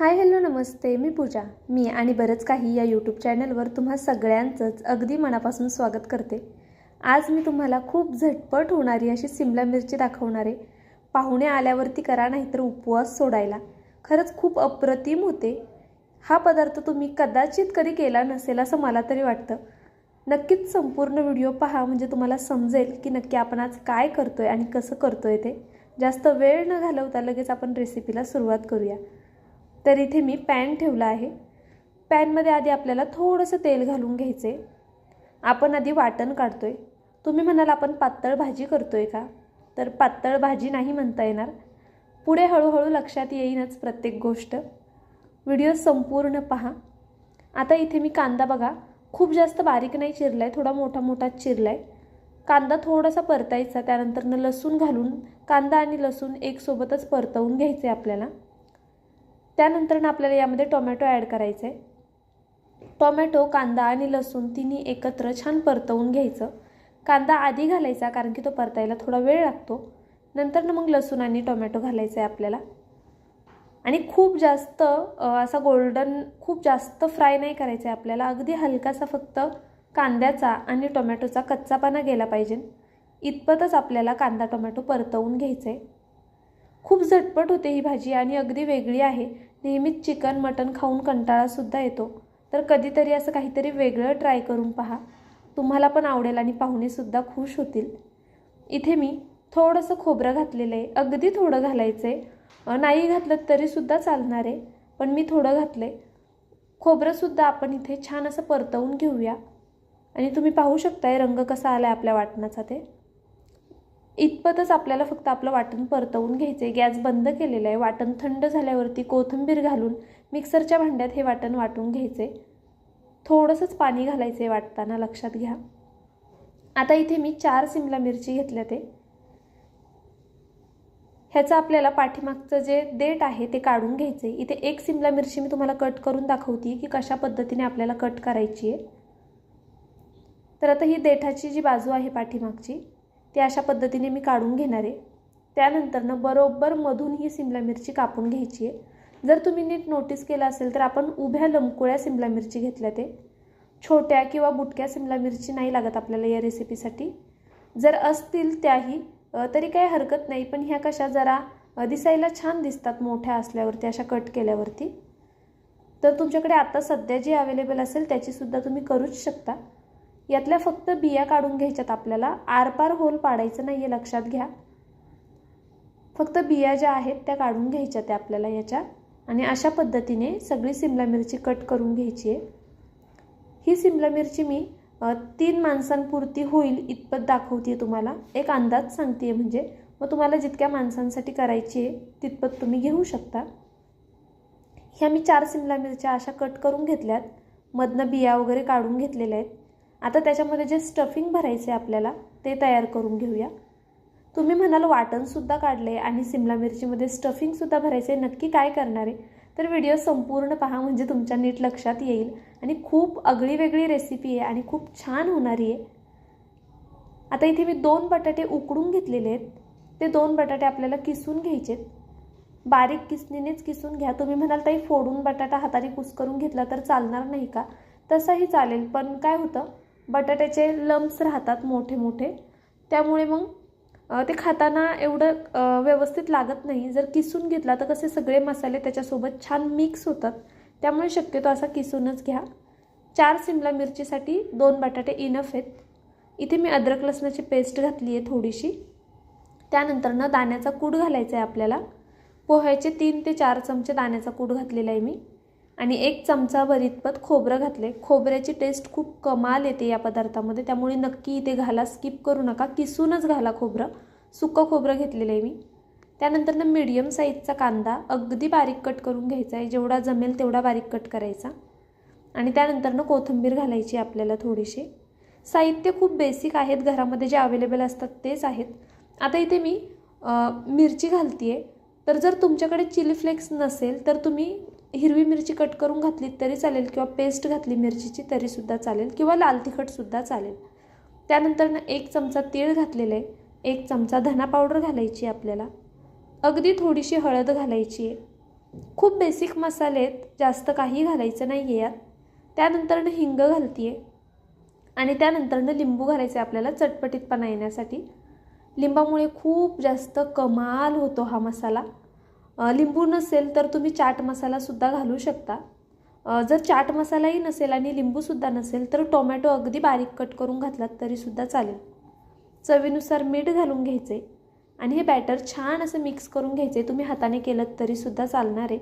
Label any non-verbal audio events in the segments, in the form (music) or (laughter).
Hi hello नमस्ते. मी पूजा. मी आणि बरंच काही या यूट्यूब चॅनलवर तुम्हा सगळ्यांचंच अगदी मनापासून स्वागत करते. आज मी तुम्हाला खूप झटपट होणारी अशी सिमला मिरची दाखवणार आहे. पाहुणे आल्यावरती करा नाहीतर उपवास सोडायला. खरंच खूप अप्रतिम होते. हा पदार्थ तुम्ही कदाचित कधी केला नसेल असं मला तरी वाटतं. नक्कीच संपूर्ण व्हिडिओ पहा म्हणजे तुम्हाला समजेल की नक्की आपण आज काय करतो आहे आणि कसं करतो आहे ते. जास्त वेळ न घालवता लगेच आपण रेसिपीला सुरुवात करूया. तर इथे मी पॅन ठेवला आहे. पॅनमध्ये आधी आपल्याला थोडंसं तेल घालून घ्यायचं आहे आपण आधी वाटण काढतो आहे तुम्ही म्हणाल आपण पातळ भाजी करतो आहे का? तर पातळ भाजी नाही म्हणता येणार. पुढे हळूहळू लक्षात येईनच प्रत्येक गोष्ट. व्हिडिओ संपूर्ण पहा. आता इथे मी कांदा बघा. खूप जास्त बारीक नाही चिरला आहे थोडा मोठा मोठाच चिरला आहे कांदा थोडासा परतायचा त्यानंतरनं लसूण घालून कांदा आणि लसूण एकसोबतच परतवून परतवून घ्यायचे आपल्याला. त्यानंतर आपल्याला यामध्ये टोमॅटो ॲड करायचं आहे टोमॅटो कांदा आणि लसूण तिन्ही एकत्र छान परतवून घ्यायचं. कांदा आधी घालायचा कारण की तो परतायला थोडा वेळ लागतो. नंतर मग लसूण आणि टोमॅटो घालायचं आहे आपल्याला. आणि खूप जास्त असा गोल्डन खूप जास्त फ्राय नाही करायचं आहे आपल्याला. अगदी हलकासा फक्त कांद्याचा आणि टोमॅटोचा कच्चापणा गेला पाहिजे. इतपतच आपल्याला कांदा टोमॅटो परतवून घ्यायचं आहे खूप झटपट होते ही भाजी आणि अगदी वेगळी आहे. नेहमीच चिकन मटन खाऊन कंटाळासुद्धा येतो. तर कधीतरी असं काहीतरी वेगळं ट्राय करून पहा. तुम्हाला पण आवडेल आणि पाहुणेसुद्धा खुश होतील. इथे मी थोडंसं खोबरं घातलेलं आहे. अगदी थोडं घालायचं आहे नाही घातलं तरीसुद्धा चालणार आहे. पण मी थोडं घातलं आहे खोबरंसुद्धा आपण इथे छान असं परतवून घेऊया. आणि तुम्ही पाहू शकताय रंग कसा आला आहे आपल्या वाटणाचा ते. इतपतच आपल्याला फक्त आपलं वाटण परतवून घ्यायचं आहे गॅस बंद केलेलं आहे. वाटण थंड झाल्यावरती कोथिंबीर घालून मिक्सरच्या भांड्यात हे वाटण वाटून घ्यायचं आहे थोडंसंच पाणी घालायचं आहे वाटताना लक्षात घ्या. आता इथे मी चार सिमला मिरची घेतल्या ते. ह्याचं आपल्याला पाठीमागचं जे देठ आहे ते काढून घ्यायचं आहे इथे एक सिमला मिरची मी तुम्हाला कट करून दाखवते की कशा पद्धतीने आपल्याला कट करायची आहे तर आता ही देठाची जी बाजू आहे पाठीमागची ते अशा पद्धतीने मी काढून घेणार. आहे त्यानंतरनं बरोबर मधून ही सिमला मिरची कापून घ्यायची आहे. जर तुम्ही नीट नोटीस केलं असेल तर आपण उभ्या लंबकुळ्या सिमला मिरची घेतल्या ते. छोट्या किंवा बुटक्या सिमला मिरची नाही लागत आपल्याला या रेसिपीसाठी. जर असतील त्याही तरी काही हरकत नाही पण ह्या कशा जरा दिसायला छान दिसतात मोठ्या असल्यावरती अशा कट केल्यावरती. तर तुमच्याकडे आता सध्या जी अवेलेबल असेल त्याचीसुद्धा तुम्ही करूच शकता. यातल्या फक्त बिया काढून घ्यायच्यात आपल्याला. आरपार होल पाडायचं नाही आहे लक्षात घ्या. फक्त बिया ज्या आहेत त्या काढून घ्यायच्या त्या आपल्याला याच्या. आणि अशा पद्धतीने सगळी सिमला मिरची कट करून घ्यायची आहे. ही सिमला मिरची मी तीन माणसांपुरती होईल इतपत दाखवते तुम्हाला. एक अंदाज सांगते म्हणजे. मग तुम्हाला जितक्या माणसांसाठी करायची आहे तितपत तुम्ही घेऊ शकता. ह्या मी चार सिमला मिरच्या अशा कट करून घेतल्यात. मधनं बिया वगैरे काढून घेतलेल्या आहेत. आता त्याच्यामध्ये जे स्टफिंग भरायचे आपल्याला ते तयार करून घेऊया. तुम्ही म्हणाल वाटणसुद्धा काढले आहे आणि सिमला मिरचीमध्ये स्टफिंगसुद्धा भरायचं आहे नक्की काय करणार आहे? तर व्हिडिओ संपूर्ण पहा म्हणजे तुमच्या नीट लक्षात येईल. आणि खूप अगळी वेगळी रेसिपी आहे आणि खूप छान होणारी आहे. आता इथे मी दोन बटाटे उकडून घेतलेले आहेत. ते दोन बटाटे आपल्याला किसून घ्यायचेत. बारीक किसणीनेच किसून घ्या. तुम्ही म्हणाल ताई फोडून बटाटा हाताने कुस करून घेतला तर चालणार नाही का? तसंही चालेल पण काय होतं? बटाट्याचे लम्स राहतात मोठे मोठे. त्यामुळे मग ते खाताना एवढं व्यवस्थित लागत नाही. जर किसून घेतला तर कसे सगळे मसाले त्याच्यासोबत छान मिक्स होतात. त्यामुळे शक्यतो असा किसूनच घ्या. चार सिमला मिरचीसाठी दोन बटाटे इनफ आहेत. इथे मी अद्रक लसणाची पेस्ट घातली आहे थोडीशी. त्यानंतरनं दाण्याचा कूड घालायचा आहे आपल्याला. पोह्याचे तीन ते चार चमचे दाण्याचा कूड घातलेला आहे मी. आणि एक चमचा इतपत खोबरं घातले खोबऱ्याची टेस्ट खूप कमाल येते या पदार्थामध्ये. त्यामुळे नक्की इथे घाला स्किप करू नका. किसूनच घाला खोबरं. सुकं खोबरं घेतलेलं आहे मी त्यानंतरनं मीडियम साईजचा कांदा अगदी बारीक कट करून घ्यायचा आहे. जेवढा जमेल तेवढा बारीक कट करायचा. आणि त्यानंतरनं कोथिंबीर घालायची आपल्याला थोडीशी. साहित्य खूप बेसिक आहेत. घरामध्ये जे अवेलेबल असतात तेच आहेत. आता इथे मी मिरची घालते आहे तर जर तुमच्याकडे चिली फ्लेक्स नसेल तर तुम्ही हिरवी मिरची कट करून घातली तरी चालेल किंवा पेस्ट घातली मिरचीची तरीसुद्धा चालेल किंवा लाल तिखटसुद्धा चालेल. त्यानंतर एक चमचा तीळ घातलेलं आहे. एक चमचा धना पावडर घालायची आपल्याला. अगदी थोडीशी हळद घालायची आहे. खूप बेसिक मसाले आहेत जास्त काही घालायचं नाही आहे यात त्यानंतरनं हिंग घालते आहे आणि त्यानंतरनं लिंबू घालायचे आपल्याला चटपटीतपणा येण्यासाठी. लिंबामुळे खूप जास्त कमाल होतो हा मसाला. लिंबू नसेल तर तुम्ही चाट मसालासुद्धा घालू शकता. जर चाट मसालाही नसेल आणि लिंबूसुद्धा नसेल तर टोमॅटो अगदी बारीक कट करून घातलात तरीसुद्धा चालेल. चवीनुसार मीठ घालून घ्यायचे आणि हे बॅटर छान असं मिक्स करून घ्यायचे. तुम्ही हाताने केलं तरीसुद्धा चालणार आहे.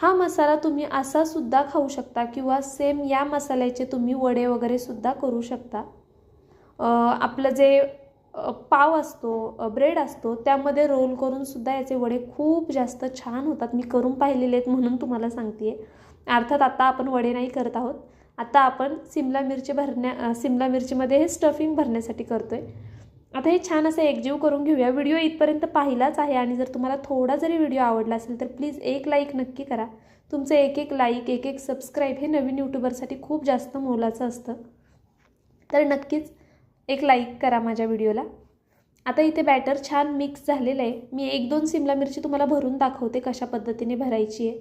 हा मसाला तुम्ही असासुद्धा खाऊ शकता किंवा सेम या मसाल्याचे तुम्ही वडे वगैरे सुद्धा करू शकता. आपलं जे पाव असतो ब्रेड असतो त्यामध्ये रोल करून सुद्धा याचे वडे खूप जास्त छान होतात. मी करून पाहिलेले आहेत म्हणून तुम्हाला सांगते अर्थात आता आपण वडे नाही करत आहोत. आता आपण सिमला मिरची भरण्या सिमला मिरचीमध्ये हे स्टफिंग भरण्यासाठी करतो आहे आता हे छान असं एकजीव करून घेऊया. व्हिडिओ इथपर्यंत पाहिलाच आहे आणि जर तुम्हाला थोडा जरी व्हिडिओ आवडला असेल तर प्लीज एक लाईक नक्की करा. तुमचं एक एक लाईक एक एक सबस्क्राईब हे नवीन यूट्यूबरसाठी खूप जास्त मोलाचं असतं. तर नक्कीच एक लाईक करा माझ्या व्हिडिओला आता इथे बॅटर छान मिक्स झालेलं आहे. मी एक दोन सिमला मिरची तुम्हाला भरून दाखवते कशा पद्धतीने भरायची आहे.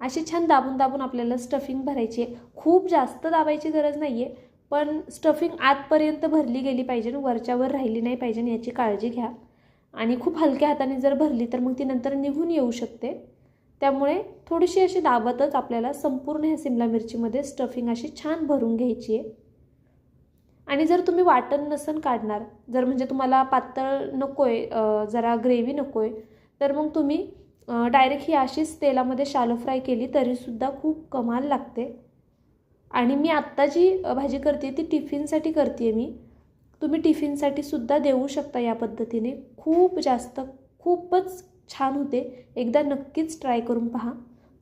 अशी छान दाबून दाबून आपल्याला स्टफिंग भरायची आहे. खूप जास्त दाबायची गरज नाही आहे पण स्टफिंग आतपर्यंत भरली गेली पाहिजे वरच्यावर राहिली नाही पाहिजे याची काळजी घ्या. आणि खूप हलक्या हाताने जर भरली तर मग ती नंतर निघून येऊ शकते. त्यामुळे थोडीशी अशी दाबतच आपल्याला संपूर्ण ह्या सिमला मिरचीमध्ये स्टफिंग अशी छान भरून घ्यायची आहे. आणि जर तुम्ही वाटण नसन काढणार जर म्हणजे तुम्हाला पातळ नको आहे जरा ग्रेव्ही नको आहे तर मग तुम्ही डायरेक्ट ही अशीच तेलामध्ये शालो फ्राय केली तरीसुद्धा खूप कमाल लागते. आणि मी आत्ता जी भाजी करते ती टिफिनसाठी करते मी. तुम्ही टिफिनसाठी सुद्धा देऊ शकता या पद्धतीने. खूप जास्त खूपच छान होते. एकदा नक्कीच ट्राय करून पहा.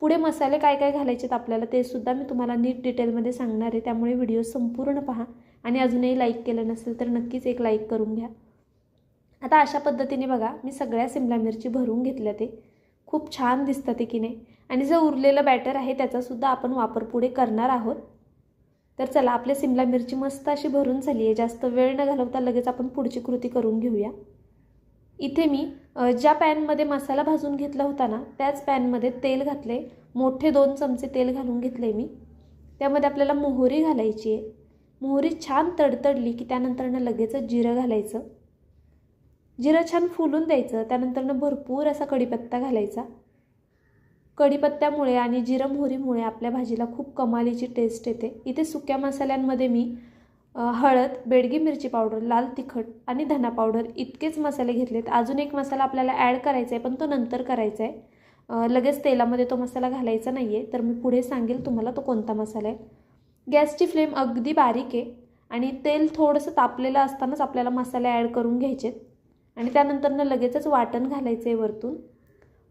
पुढे मसाले काय काय घालायचे आहेत आपल्याला ते सुद्धा मी तुम्हाला नीट डिटेलमध्ये सांगणार आहे. त्यामुळे व्हिडिओ संपूर्ण पहा. आणि अजूनही लाईक केलं नसेल तर नक्कीच एक लाईक करून घ्या. आता अशा पद्धतीने बघा मी सगळ्या सिमला मिरची भरून घेतल्या ते. खूप छान दिसतं ते की नाही आणि जो उरलेलं बॅटर आहे त्याचासुद्धा आपण वापर पुढे करणार आहोत. तर चला आपल्या सिमला मिरची मस्त अशी भरून झाली आहे. जास्त वेळ न घालवता लगेच आपण पुढची कृती करून घेऊया. इथे मी ज्या पॅनमध्ये मसाला भाजून घेतला होता ना त्याच पॅनमध्ये तेल घातले मोठे दोन चमचे तेल घालून घेतले मी. त्यामध्ये आपल्याला मोहरी घालायची आहे. मोहरी छान तडतडली की त्यानंतरनं लगेचच जिरं घालायचं. जिरं छान फुलून द्यायचं त्यानंतरनं भरपूर असा कढीपत्ता घालायचा. कढीपत्त्यामुळे आणि जिरं मोहरीमुळे आपल्या भाजीला खूप कमालीची टेस्ट येते. इथे सुक्या मसाल्यांमध्ये मी हळद बेडगी मिरची पावडर लाल तिखट आणि धना पावडर इतकेच मसाले घेतलेत. अजून एक मसाला आपल्याला ॲड करायचा आहे पण तो नंतर करायचा आहे लगेच तेलामध्ये तो मसाला घालायचा नाही आहे तर मी पुढे सांगेल तुम्हाला तो कोणता मसाला आहे. गॅसची फ्लेम अगदी बारीक आहे आणि तेल थोडंसं तापलेलं असतानाच आपल्याला मसाले ॲड करून घ्यायचे आणि त्यानंतरनं लगेचच वाटण घालायचं आहे वरतून.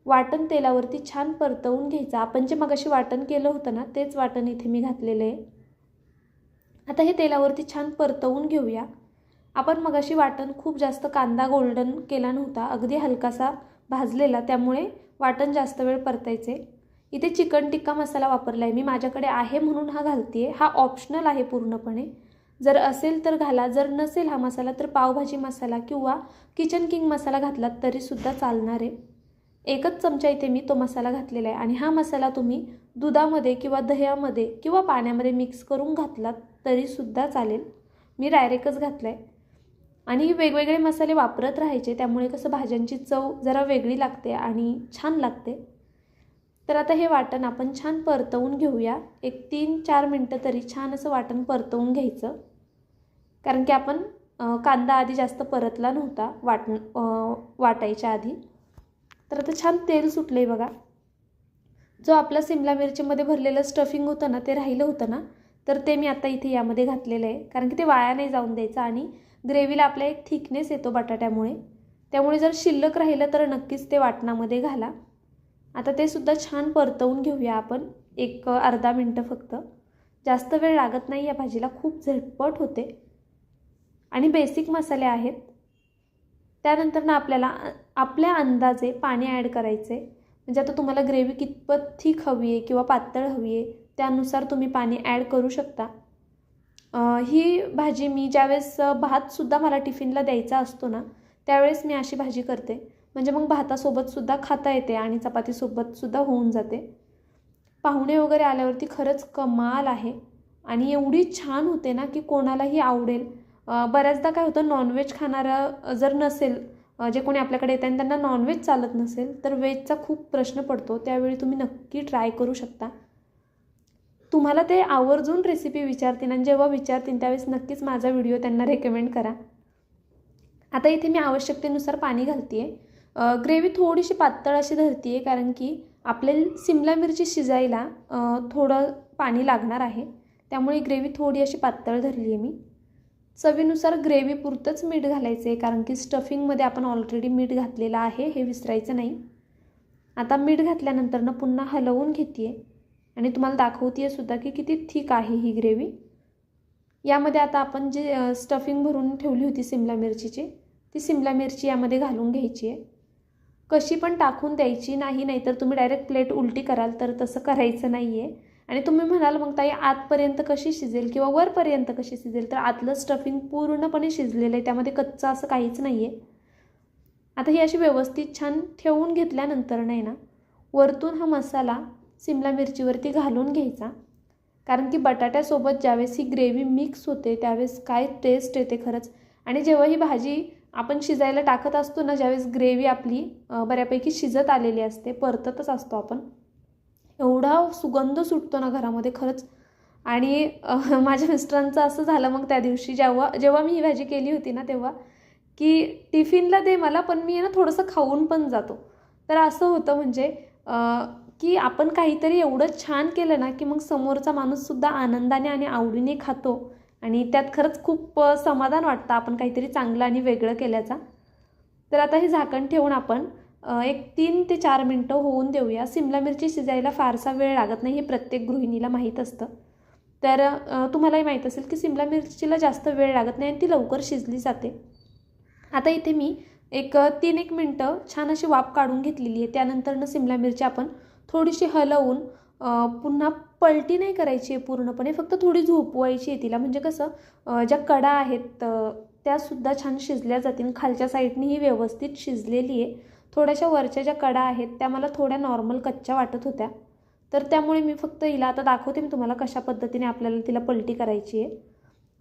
वाटण तेलावरती छान परतवून घ्यायचं. आपण जे मगाशी वाटण केलं होतं ना तेच वाटण इथे मी घातलेलं आहे. आता हे तेलावरती छान परतवून घेऊया. आपण मगाशी वाटण खूप जास्त कांदा गोल्डन केला नव्हता अगदी हलकासा भाजलेला त्यामुळे वाटण जास्त वेळ परतायचे. इथे चिकन टिक्का मसाला वापरला आहे मी माझ्याकडे आहे म्हणून हा घालते हा ऑप्शनल आहे पूर्णपणे. जर असेल तर घाला. जर नसेल हा मसाला तर पावभाजी मसाला किंवा किचन किंग मसाला घातलात तरीसुद्धा चालणार. आहे एकच चमचा इथे मी तो मसाला घातलेला आहे. आणि हा मसाला तुम्ही दुधामध्ये किंवा दह्यामध्ये किंवा पाण्यामध्ये मिक्स करून घातलात तरीसुद्धा चालेल. मी डायरेक्टच घातला आहे आणि वेगवेगळे मसाले वापरत राहायचे. त्यामुळे कसं भाज्यांची चव जरा वेगळी लागते आणि छान लागते. तर आता हे वाटण आपण छान परतवून घेऊया. एक तीन चार मिनटं तरी छान असं वाटण परतवून घ्यायचं. कारण की आपण कांदा आधी जास्त परतला नव्हता वाटण वाटायच्या आधी. तर आता छान तेल सुटलं आहे बघा. जो आपला सिमला मिरचीमध्ये भरलेलं स्टफिंग होतं ना ते राहिलं होतं ना तर ते मी आता इथे यामध्ये घातलेलं आहे. कारण की ते वाया नाही जाऊन द्यायचं आणि ग्रेव्हीला आपला एक थिकनेस येतो बटाट्यामुळे. त्यामुळे जर शिल्लक राहिलं तर नक्कीच ते वाटणामध्ये घाला. आता ते सुद्धा छान परतवून घेऊया आपण. एक अर्धा मिनटं फक्त. जास्त वेळ लागत नाही या भाजीला खूप झटपट होते. आणि बेसिक मसाले आहेत. त्यानंतर ना आपल्याला आपल्या अंदाजे पाणी ॲड करायचे म्हणजे आता तुम्हाला ग्रेव्ही कितपत थिक हवी आहे किंवा पातळ हवी आहे त्यानुसार तुम्ही पाणी ॲड करू शकता. ही भाजी मी ज्यावेळेस भातसुद्धा मला टिफिनला द्यायचा असतो ना त्यावेळेस मी अशी भाजी करते. म्हणजे मग भातासोबतसुद्धा खाता येते आणि चपातीसोबतसुद्धा होऊन जाते. पाहुणे वगैरे आल्यावरती खरंच कमाल आहे. आणि एवढी छान होते ना की कोणालाही आवडेल. बऱ्याचदा काय होतं नॉनव्हेज खाणारं जर नसेल जे कोणी आपल्याकडे येतं आणि त्यांना नॉनव्हेज चालत नसेल तर व्हेजचा खूप प्रश्न पडतो. त्यावेळी तुम्ही नक्की ट्राय करू शकता. तुम्हाला ते आवर्जून रेसिपी विचारतील आणि जेव्हा विचारतील त्यावेळेस नक्कीच माझा व्हिडिओ त्यांना रेकमेंड करा. आता इथे मी आवश्यकतेनुसार पाणी घालते आहे ग्रेव्ही थोडीशी पातळ अशी धरते आहे कारण की आपल्याला सिमला मिरची शिजायला थोडं पाणी लागणार आहे. त्यामुळे ग्रेव्ही थोडी अशी पातळ धरली आहे मी. चवीनुसार ग्रेव्हीपुरतंच मीठ घालायचं आहे कारण की स्टफिंगमध्ये आपण ऑलरेडी मीठ घातलेलं आहे हे विसरायचं नाही. आता मीठ घातल्यानंतरनं पुन्हा हलवून घेते आहे आणि तुम्हाला दाखवते सुद्धा की किती थिक आहे ही ग्रेव्ही. यामध्ये आता आपण जे स्टफिंग भरून ठेवली होती सिमला मिरचीची ती सिमला मिरची यामध्ये घालून घ्यायची आहे कशी पण टाकून द्यायची नाही नाही तर तुम्ही डायरेक्ट प्लेट उलटी कराल तर तसं करायचं नाही आहे आणि तुम्ही म्हणाल मग ताई आतपर्यंत कशी शिजेल किंवा वरपर्यंत कशी शिजेल? तर आतलं स्टफिंग पूर्णपणे शिजलेलं आहे त्यामध्ये कच्चं असं काहीच नाही आहे आता ही अशी व्यवस्थित छान ठेवून घेतल्यानंतर नाही ना वरतून हा मसाला सिमला मिरचीवरती घालून घ्यायचा. कारण की बटाट्यासोबत ज्यावेळेस ही ग्रेव्ही मिक्स होते त्यावेळेस काय टेस्ट येते खरंच. आणि जेव्हा ही भाजी आपण शिजायला टाकत असतो ना ज्यावेळेस ग्रेव्ही आपली बऱ्यापैकी शिजत आलेली असते परततच असतो आपण. एवढा सुगंध सुटतो ना घरामध्ये खरंच. आणि (laughs) माझ्या मिस्टरांचं असं झालं मग त्या दिवशी जेव्हा जेव्हा मी ही भाजी केली होती ना तेव्हा की टिफिनला दे मला पण मी ना थोडंसं खाऊन पण जातो. तर असं होतं म्हणजे की आपण काहीतरी एवढं छान केलं ना की मग समोरचा माणूससुद्धा आनंदाने आणि आवडीने खातो. आणि त्यात खरंच खूप समाधान वाटतं आपण काहीतरी चांगलं आणि वेगळं केल्याचा. तर आता हे झाकण ठेवून आपण एक तीन ते चार मिनटं होऊन देऊया. सिमला मिरची शिजायला फारसा वेळ लागत नाही हे प्रत्येक गृहिणीला माहीत असतं. तर तुम्हालाही माहीत असेल की सिमला मिरचीला जास्त वेळ लागत नाही आणि ती लवकर शिजली जाते. आता इथे मी एक तीन एक मिनटं छान अशी वाफ काढून घेतलेली आहे. त्यानंतरनं सिमला मिरची आपण थोडीशी हलवून पुन्हा पलटी नाही करायची आहे पूर्णपणे फक्त थोडी झोपवायची आहे तिला. म्हणजे कसं ज्या कडा आहेत त्यासुद्धा छान शिजल्या जातील. खालच्या साईडनी ही व्यवस्थित शिजलेली आहे. थोड्याशा वरच्या ज्या कडा आहेत त्या मला थोड्या नॉर्मल कच्च्या वाटत होत्या. तर त्यामुळे मी फक्त हिला आता दाखवते मी तुम्हाला कशा पद्धतीने आपल्याला तिला पलटी करायची आहे.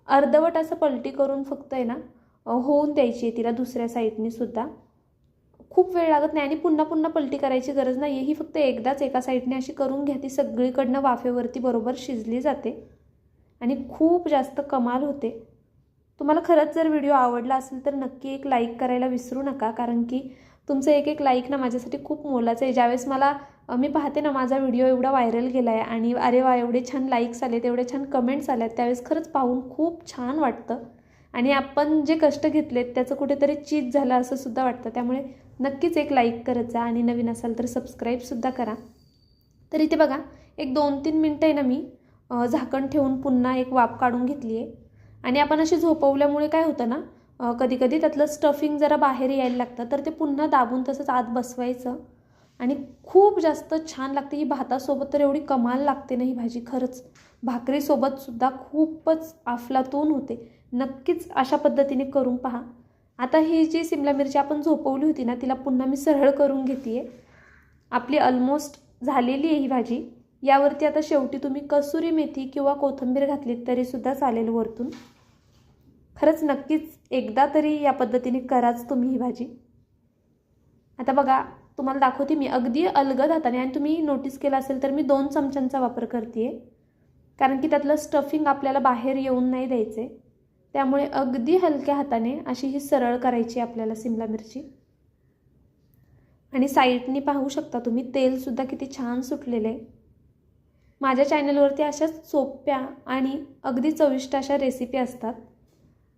अर्धवट असं पलटी करून फक्त आहे ना होऊन द्यायची आहे तिला दुसऱ्या साईडनी सुद्धा. खूप वेळ लागत नाही आणि पुन्हा पुन्हा पलटी करायची गरज नाही आहे ही फक्त एकदाच एका साईडने अशी करून घ्या ती सगळीकडनं वाफेवरती बरोबर शिजली जाते आणि खूप जास्त कमाल होते. तुम्हाला खरंच जर व्हिडिओ आवडला असेल तर नक्की एक लाईक करायला विसरू नका कारण की तुमचं एक एक लाईक ना माझ्यासाठी खूप मोलाचं आहे. ज्यावेळेस मला मी पाहते ना माझा व्हिडिओ एवढा व्हायरल गेला आहे आणि अरे वा एवढे छान लाईक्स आलेत एवढे छान कमेंट्स आल्यात त्यावेळेस खरंच पाहून खूप छान वाटतं. आणि आपण जे कष्ट घेतलेत त्याचं कुठेतरी चीज झालं असं सुद्धा वाटतं. त्यामुळे नक्कीच एक लाईक करत जा आणि नवीन असाल तर सबस्क्राईबसुद्धा करा. तर इथे बघा एक दोन तीन मिनटं आहे ना मी झाकण ठेवून पुन्हा एक वाफ काढून घेतली आहे आणि आपण अशी झोपवल्यामुळे काय होतं ना कधी कधी त्यातलं स्टफिंग जरा बाहेर यायला लागतं तर ते पुन्हा दाबून तसंच आत बसवायचं. आणि खूप जास्त छान लागते ही भातासोबत तर एवढी कमाल लागते ना ही भाजी. खरंच भाकरीसोबतसुद्धा खूपच अफलातून होते. नक्कीच अशा पद्धतीने करून पहा. आता ही जी सिमला मिरची आपण झोपवली होती ना तिला पुन्हा मी सरळ करून घेते आहे आपली ऑलमोस्ट झालेली आहे ही भाजी. यावरती आता शेवटी तुम्ही कसुरी मेथी किंवा कोथिंबीर घातलीत तरीसुद्धा चालेल वरतून. खरंच नक्कीच एकदा तरी या पद्धतीने कराच तुम्ही ही भाजी. आता बघा तुम्हाला दाखवते मी. अगदी अलगद हाताने आणि तुम्ही नोटीस केलं असेल तर मी दोन चमच्यांचा वापर करते कारण की त्यातलं स्टफिंग आपल्याला बाहेर येऊन नाही द्यायचे त्यामुळे अगदी हलक्या हाताने अशी ही सरळ करायची आपल्याला सिमला मिरची. आणि साईडनी पाहू शकता तुम्ही तेलसुद्धा किती छान सुटलेलं. आहे माझ्या चॅनलवरती अशाच सोप्या आणि अगदी चविष्ट अशा रेसिपी असतात.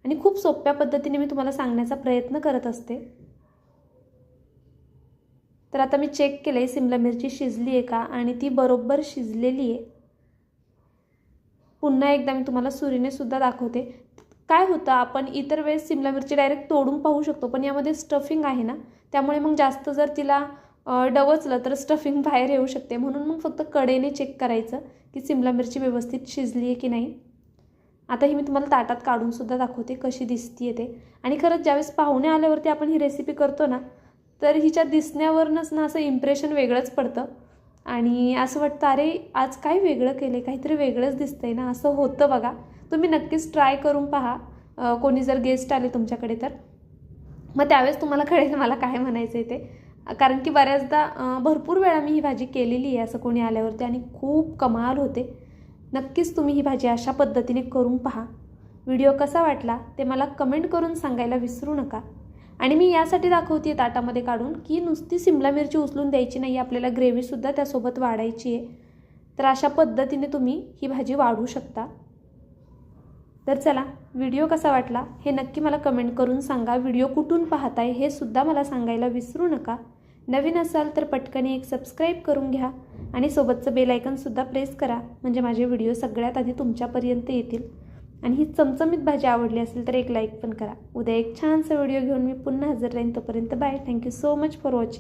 आणि खूप सोप्या पद्धतीने मी तुम्हाला सांगण्याचा प्रयत्न करत असते. तर आता मी चेक केलं आहे सिमला मिरची शिजली आहे का? आणि ती बरोबर शिजलेली आहे पुन्हा एकदा मी तुम्हाला सुरीने सुद्धा दाखवते. काय होतं आपण इतर वेळेस सिमला मिरची डायरेक्ट तोडून पाहू शकतो पण यामध्ये स्टफिंग आहे ना त्यामुळे मग जास्त जर तिला डवचलं तर स्टफिंग (laughs) बाहेर येऊ शकते. म्हणून मग फक्त कडेने चेक करायचं की सिमला मिरची व्यवस्थित शिजली आहे की नाही. आता ही मी तुम्हाला ताटात काढूनसुद्धा दाखवते कशी दिसती ते. आणि खरंच ज्यावेळेस पाहुणे आल्यावरती आपण ही रेसिपी करतो ना तर हिच्या दिसण्यावरनंच ना असं इम्प्रेशन वेगळंच पडतं. आणि असं वाटतं अरे आज काय वेगळं केलं आहे काहीतरी वेगळंच दिसतंय ना असं होतं बघा. तुम्ही नक्कीच ट्राय करून पहा. कोणी जर गेस्ट आले तुमच्याकडे तर. मग त्यावेळेस तुम्हाला कळेल मला काय म्हणायचं आहे ते. कारण की बऱ्याचदा भरपूर वेळा मी ही भाजी केलेली आहे असं कोणी आल्यावरती आणि खूप कमाल होते. नक्कीच तुम्ही ही भाजी अशा पद्धतीने करून पहा. व्हिडिओ कसा वाटला ते मला कमेंट करून सांगायला विसरू नका. आणि मी यासाठी दाखवते ताटामध्ये काढून की नुसती सिमला मिरची उचलून द्यायची नाही आपल्याला ग्रेव्हीसुद्धा त्यासोबत वाढायची आहे. तर अशा पद्धतीने तुम्ही ही भाजी वाढू शकता. तर चला व्हिडिओ कसा वाटला हे नक्की मला कमेंट करून सांगा. व्हिडिओ कुठून पाहताय हे सुद्धा मला सांगायला विसरू नका. नवीन असाल तर पटकन एक सबस्क्राईब करून घ्या आणि सोबतचं बेलायकनसुद्धा प्रेस करा म्हणजे माझे व्हिडिओ सगळ्यात आधी तुमच्यापर्यंत येतील. आणि ही चमचमीत भाजी आवडली असेल तर एक लाईक पण करा. उद्या एक छानसा व्हिडिओ घेऊन मी पुन्हा हजर राहीन तोपर्यंत bye thank you so much for watching